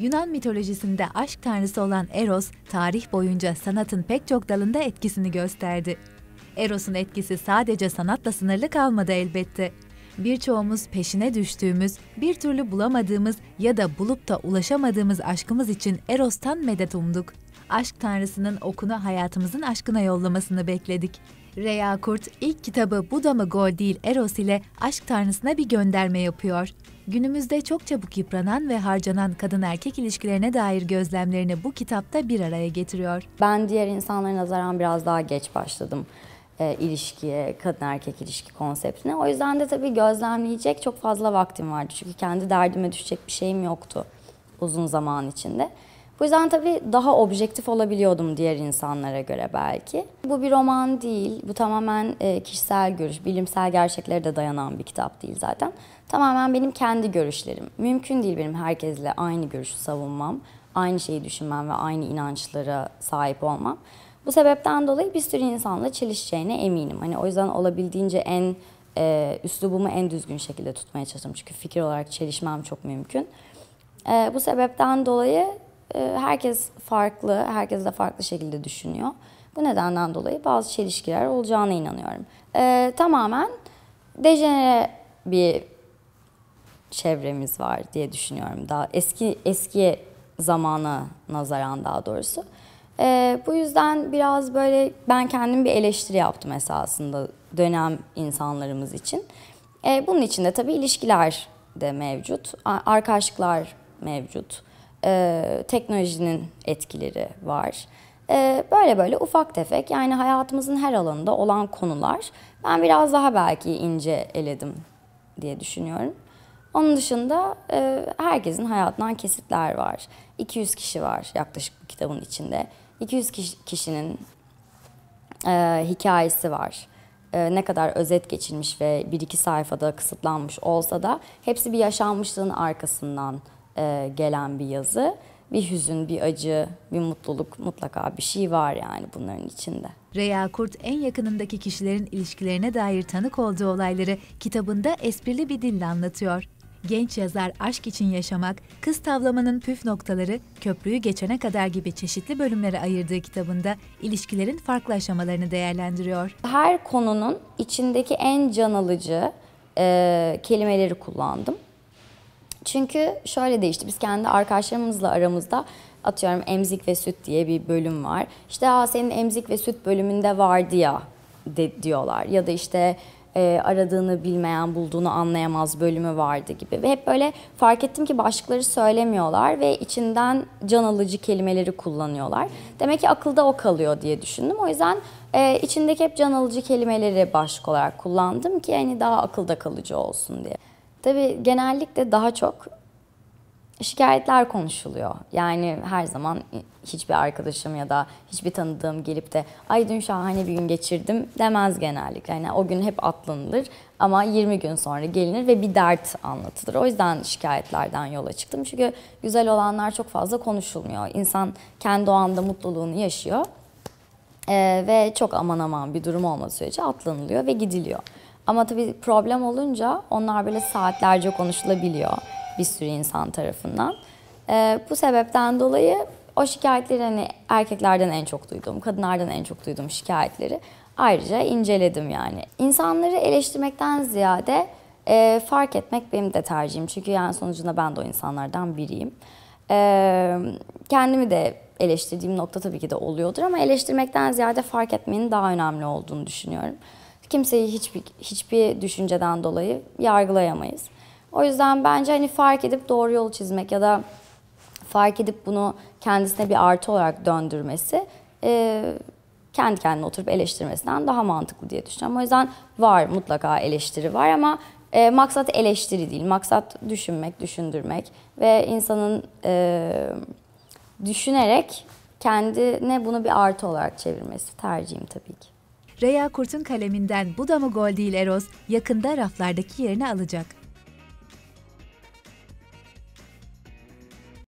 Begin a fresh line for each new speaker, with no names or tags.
Yunan mitolojisinde aşk tanrısı olan Eros, tarih boyunca sanatın pek çok dalında etkisini gösterdi. Eros'un etkisi sadece sanatla sınırlı kalmadı elbette. Birçoğumuz peşine düştüğümüz, bir türlü bulamadığımız ya da bulup da ulaşamadığımız aşkımız için Eros'tan medet umduk. Aşk tanrısının okunu hayatımızın aşkına yollamasını bekledik. Reya Kurt ilk kitabı Bu mı gol değil Eros ile aşk tanrısına bir gönderme yapıyor. Günümüzde çok çabuk yıpranan ve harcanan kadın erkek ilişkilerine dair gözlemlerini bu kitapta bir araya getiriyor.
Ben diğer insanlara nazaran biraz daha geç başladım e, ilişkiye, kadın erkek ilişki konseptine. O yüzden de tabii gözlemleyecek çok fazla vaktim vardı. Çünkü kendi derdime düşecek bir şeyim yoktu uzun zaman içinde. Bu yüzden tabii daha objektif olabiliyordum diğer insanlara göre belki. Bu bir roman değil, bu tamamen e, kişisel görüş, bilimsel gerçeklere de dayanan bir kitap değil zaten. Tamamen benim kendi görüşlerim. Mümkün değil benim herkesle aynı görüşü savunmam, aynı şeyi düşünmem ve aynı inançlara sahip olmam. Bu sebepten dolayı bir sürü insanla çelişeceğine eminim. Hani o yüzden olabildiğince en e, üslubumu en düzgün şekilde tutmaya çalıştım. Çünkü fikir olarak çelişmem çok mümkün. E, bu sebepten dolayı herkes farklı, herkes de farklı şekilde düşünüyor. Bu nedenden dolayı bazı çelişkiler olacağına inanıyorum. E, tamamen dejenere bir çevremiz var diye düşünüyorum. Daha eski eski zamana nazaran daha doğrusu. E, bu yüzden biraz böyle ben kendim bir eleştiri yaptım esasında dönem insanlarımız için. E, bunun içinde tabii ilişkiler de mevcut, arkadaşlıklar mevcut, e, teknolojinin etkileri var. E, böyle böyle ufak tefek yani hayatımızın her alanında olan konular ben biraz daha belki ince eledim diye düşünüyorum. Onun dışında e, herkesin hayatından kesitler var. 200 kişi var yaklaşık bu kitabın içinde. 200 kişinin e, hikayesi var. E, ne kadar özet geçilmiş ve bir iki sayfada kısıtlanmış olsa da hepsi bir yaşanmışlığın arkasından e, gelen bir yazı. Bir hüzün, bir acı, bir mutluluk mutlaka bir şey var yani bunların içinde.
Reya Kurt en yakınındaki kişilerin ilişkilerine dair tanık olduğu olayları kitabında esprili bir dille anlatıyor. Genç yazar aşk için yaşamak, kız tavlamanın püf noktaları, köprüyü geçene kadar gibi çeşitli bölümlere ayırdığı kitabında ilişkilerin farklı aşamalarını değerlendiriyor.
Her konunun içindeki en can alıcı e, kelimeleri kullandım. Çünkü şöyle değişti. Biz kendi arkadaşlarımızla aramızda atıyorum emzik ve süt diye bir bölüm var. İşte senin emzik ve süt bölümünde vardı ya de, diyorlar. Ya da işte e, aradığını bilmeyen, bulduğunu anlayamaz bölümü vardı gibi. Ve hep böyle fark ettim ki başlıkları söylemiyorlar ve içinden can alıcı kelimeleri kullanıyorlar. Demek ki akılda o kalıyor diye düşündüm. O yüzden e, içindeki hep can alıcı kelimeleri başlık olarak kullandım ki hani daha akılda kalıcı olsun diye. Tabii genellikle daha çok şikayetler konuşuluyor. Yani her zaman hiçbir arkadaşım ya da hiçbir tanıdığım gelip de ay dün şahane bir gün geçirdim demez genellikle. Yani o gün hep atlanılır ama 20 gün sonra gelinir ve bir dert anlatılır. O yüzden şikayetlerden yola çıktım. Çünkü güzel olanlar çok fazla konuşulmuyor. İnsan kendi o anda mutluluğunu yaşıyor. Ee, ve çok aman aman bir durum olmadığı sürece atlanılıyor ve gidiliyor. Ama tabii problem olunca onlar böyle saatlerce konuşulabiliyor bir sürü insan tarafından. Ee, bu sebepten dolayı o şikayetleri hani erkeklerden en çok duyduğum, kadınlardan en çok duyduğum şikayetleri ayrıca inceledim yani. İnsanları eleştirmekten ziyade e, fark etmek benim de tercihim. Çünkü yani sonucunda ben de o insanlardan biriyim. E, kendimi de eleştirdiğim nokta tabii ki de oluyordur ama eleştirmekten ziyade fark etmenin daha önemli olduğunu düşünüyorum. Kimseyi hiçbir, hiçbir düşünceden dolayı yargılayamayız. O yüzden bence hani fark edip doğru yol çizmek ya da fark edip bunu kendisine bir artı olarak döndürmesi e, kendi kendine oturup eleştirmesinden daha mantıklı diye düşünüyorum. O yüzden var mutlaka eleştiri var ama e, maksat eleştiri değil. Maksat düşünmek, düşündürmek ve insanın e, düşünerek kendine bunu bir artı olarak çevirmesi tercihim tabii ki.
Reya Kurt'un kaleminden Bu da gol değil Eros yakında raflardaki yerini alacak.